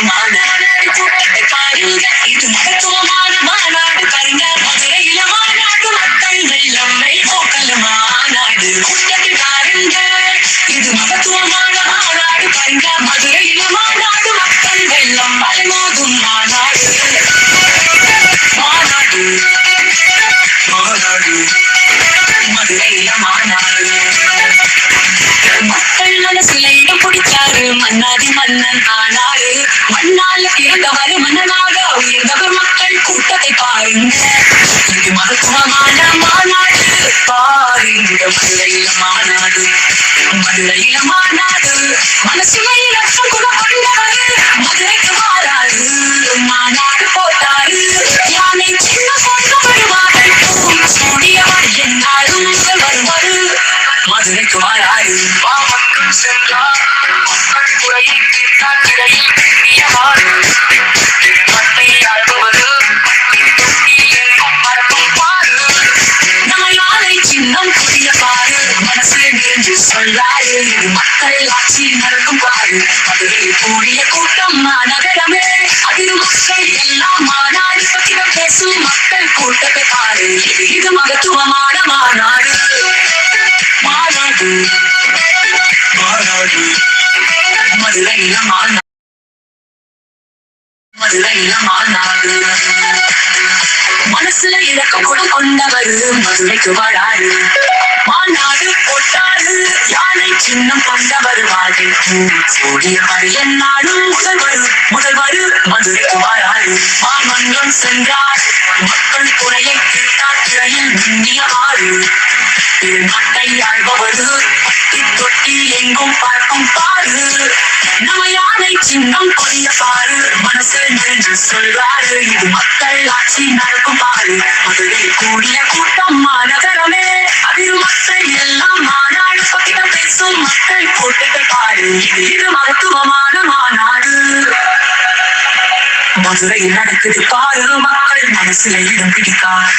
மாநாடு கூட்டத்தை பாருங்க இது மகத்துவமான மாநாடு பாருங்க மதுரையில மாநாடு மக்கள் வெள்ளம் போக்கல மாநாடு கூட்டத்தை பாருங்க இது மகத்துவமான மாநாடு பாருங்க மதுரையில மாநாடு மக்கள் வெள்ளம் அலைமோதும் மாநாடு மாநாடு மாநாடு மதுரையில மாநாடு மக்கள் மனசுல இடம் பிடிச்சாரு மன்னாதி மன்னன் ஆனாரு. மண்ணால பிறந்தவர் மன்னனாக உயர்ந்தவர் மக்கள் கூட்டத்தை பாருங்க இது மருத்துவமான மாநாடு பாருங்க மதுரையில மாநாடு மதுரையில மாநாடு மனசு இலக்கம் மதுரைக்கு மாறாரு பாவங்கள் சென்றார் மக்கள் குறையை தீர்த்தார் திரையில் பிரியமாறு மட்டை அழுவது தொட்டி எங்கும் பறக்கும் பாரு நம்ம யானை சின்னம் புதிய பாரு மனசு நிறைஞ்சு சொல்லாரு இது மக்கள் ஆட்சி நடக்கும் பாரு மதுரையில் கூடிய கூட்டம் மாநகரமே அதில் மக்கள் எல்லாம் மாநாடு பத்திர பேசும் மக்கள் கூட்டத்தை பாரு இது இது மகத்துவமான மாநாடு மாநாடு மாநாடு. மதுரையில மாநாடு மதுரையில மாநாடு மனசுல இலக்கம் கூட கொண்டவர் மதுரைக்கு வராரு மாநாடு போட்டாரு யானை சின்னம் கொண்டவர் வாழ்க்கை சூடியவர் என்னாலும் முதல்வர் முதல்வர் மதுரைக்கு வராரு மாமன்றம் சென்றார் மக்கள் குறையை கேட்டார் திரையில் மின்னியவாறு. மட்டை ஆழ்பவது தொட்டி எங்கும் பார்க்கும் பாரு. நம்ம யானை சின்னம் கொடிய பாரு. மனசு நின்று சொல்வாரு இது மக்கள் ஆட்சி நடக்கும் பாரு. மதுரை கூடிய கூட்டம் மாநகரமே. அதில் மக்கள் எல்லாம் மாநாடு பத்திரம் பேசும் மக்கள் கூட்டத்தை பாரு. இது இது மருத்துவமான மாநாடு. மதுரை நடக்குது பாரு மக்கள் மனசுல இடம் பிடிக்கார்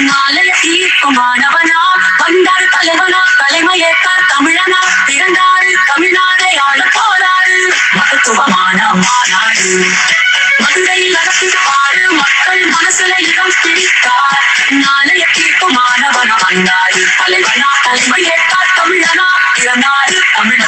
மாலை தீர்க்கமானவனா வந்தார் தலைவனா தலைமையேற்றார் தமிழனா பிறந்தாரு தமிழ்நாடை ஆள போறாரு மகத்துவமான மாநாடு. மதுரையில் நடக்குது மக்கள் மனசுல இடம் பிடித்தார். நாளைய தீர்க்குமானவனா வந்தாரு தலைவனா தலைமையேற்றார் தமிழனா பிறந்தாரு தமிழ்